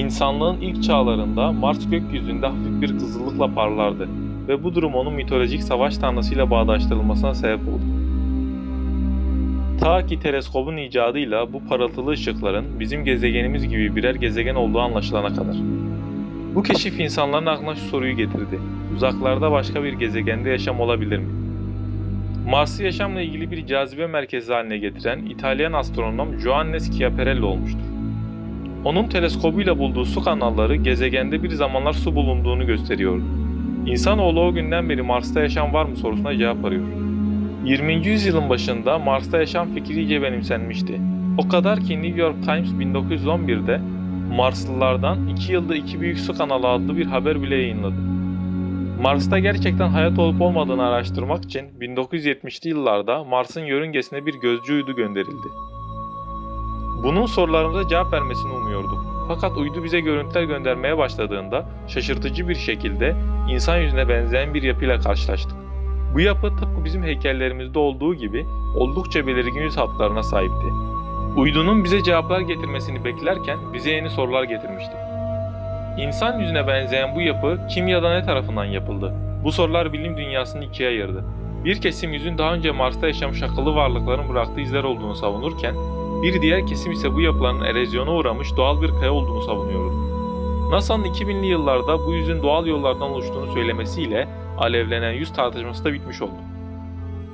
İnsanlığın ilk çağlarında Mars gökyüzünde hafif bir kızıllıkla parlardı ve bu durum onun mitolojik savaş tanrısıyla bağdaştırılmasına sebep oldu. Ta ki teleskobun icadıyla bu parıltılı ışıkların bizim gezegenimiz gibi birer gezegen olduğu anlaşılana kadar. Bu keşif insanların aklına şu soruyu getirdi. Uzaklarda başka bir gezegende yaşam olabilir mi? Mars'ı yaşamla ilgili bir cazibe merkezi haline getiren İtalyan astronom Johannes Schiaparelli olmuştur. Onun teleskobuyla bulduğu su kanalları gezegende bir zamanlar su bulunduğunu gösteriyordu. İnsanoğlu o günden beri Mars'ta yaşam var mı sorusuna cevap arıyor. 20. yüzyılın başında Mars'ta yaşam fikri iyice benimsenmişti. O kadar ki New York Times 1911'de Marslılardan 2 yılda 2 büyük su kanalı adlı bir haber bile yayınladı. Mars'ta gerçekten hayat olup olmadığını araştırmak için 1970'li yıllarda Mars'ın yörüngesine bir gözcü uydu gönderildi. Bunun sorularımıza cevap vermesini umuyorduk. Fakat uydu bize görüntüler göndermeye başladığında şaşırtıcı bir şekilde insan yüzüne benzeyen bir yapıyla karşılaştık. Bu yapı tıpkı bizim heykellerimizde olduğu gibi oldukça belirgin yüz hatlarına sahipti. Uydunun bize cevaplar getirmesini beklerken bize yeni sorular getirmişti. İnsan yüzüne benzeyen bu yapı kim ya da ne tarafından yapıldı? Bu sorular bilim dünyasını ikiye ayırdı. Bir kesim yüzün daha önce Mars'ta yaşamış akıllı varlıkların bıraktığı izler olduğunu savunurken, bir diğer kesim ise bu yapıların erozyona uğramış doğal bir kaya olduğunu savunuyordu. NASA'nın 2000'li yıllarda bu yüzün doğal yollardan oluştuğunu söylemesiyle alevlenen yüz tartışması da bitmiş oldu.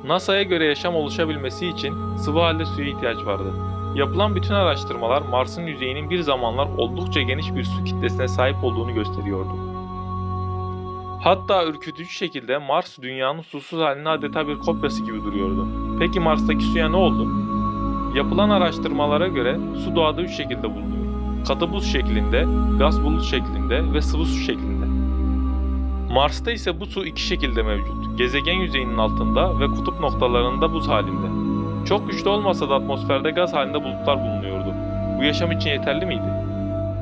NASA'ya göre yaşam oluşabilmesi için sıvı halde suya ihtiyaç vardı. Yapılan bütün araştırmalar Mars'ın yüzeyinin bir zamanlar oldukça geniş bir su kitlesine sahip olduğunu gösteriyordu. Hatta ürkütücü şekilde Mars dünyanın susuz halinin adeta bir kopyası gibi duruyordu. Peki Mars'taki suya ne oldu? Yapılan araştırmalara göre su doğada üç şekilde bulunuyor. Katı buz şeklinde, gaz bulut şeklinde ve sıvı su şeklinde. Mars'ta ise bu su iki şekilde mevcut. Gezegen yüzeyinin altında ve kutup noktalarında buz halinde. Çok güçlü olmasa da atmosferde gaz halinde bulutlar bulunuyordu. Bu yaşam için yeterli miydi?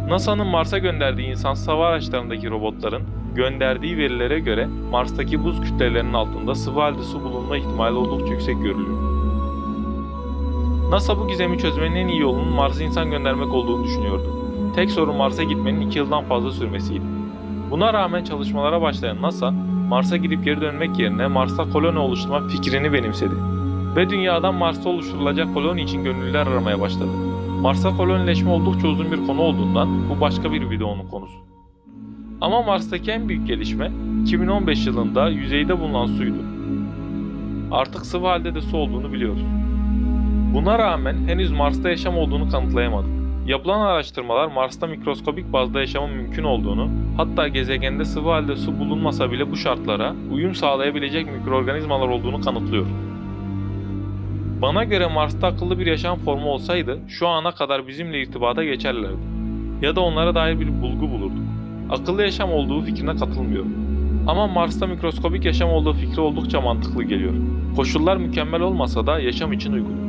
NASA'nın Mars'a gönderdiği insansız hava araçlarındaki robotların gönderdiği verilere göre Mars'taki buz kütlelerinin altında sıvı halde su bulunma ihtimali oldukça yüksek görülüyor. NASA bu gizemi çözmenin en iyi yolunun Mars'a insan göndermek olduğunu düşünüyordu. Tek sorun Mars'a gitmenin 2 yıldan fazla sürmesiydi. Buna rağmen çalışmalara başlayan NASA, Mars'a gidip geri dönmek yerine Mars'ta koloni oluşturma fikrini benimsedi. Ve dünyadan Mars'ta oluşturulacak koloni için gönüllüler aramaya başladı. Mars'a kolonileşme oldukça uzun bir konu olduğundan bu başka bir videonun konusu. Ama Mars'taki en büyük gelişme 2015 yılında yüzeyde bulunan suydu. Artık sıvı halde de su olduğunu biliyoruz. Buna rağmen henüz Mars'ta yaşam olduğunu kanıtlayamadık. Yapılan araştırmalar Mars'ta mikroskobik bazda yaşamın mümkün olduğunu, hatta gezegende sıvı halde su bulunmasa bile bu şartlara uyum sağlayabilecek mikroorganizmalar olduğunu kanıtlıyor. Bana göre Mars'ta akıllı bir yaşam formu olsaydı şu ana kadar bizimle irtibata geçerlerdi. Ya da onlara dair bir bulgu bulurduk. Akıllı yaşam olduğu fikrine katılmıyorum. Ama Mars'ta mikroskobik yaşam olduğu fikri oldukça mantıklı geliyor. Koşullar mükemmel olmasa da yaşam için uygun.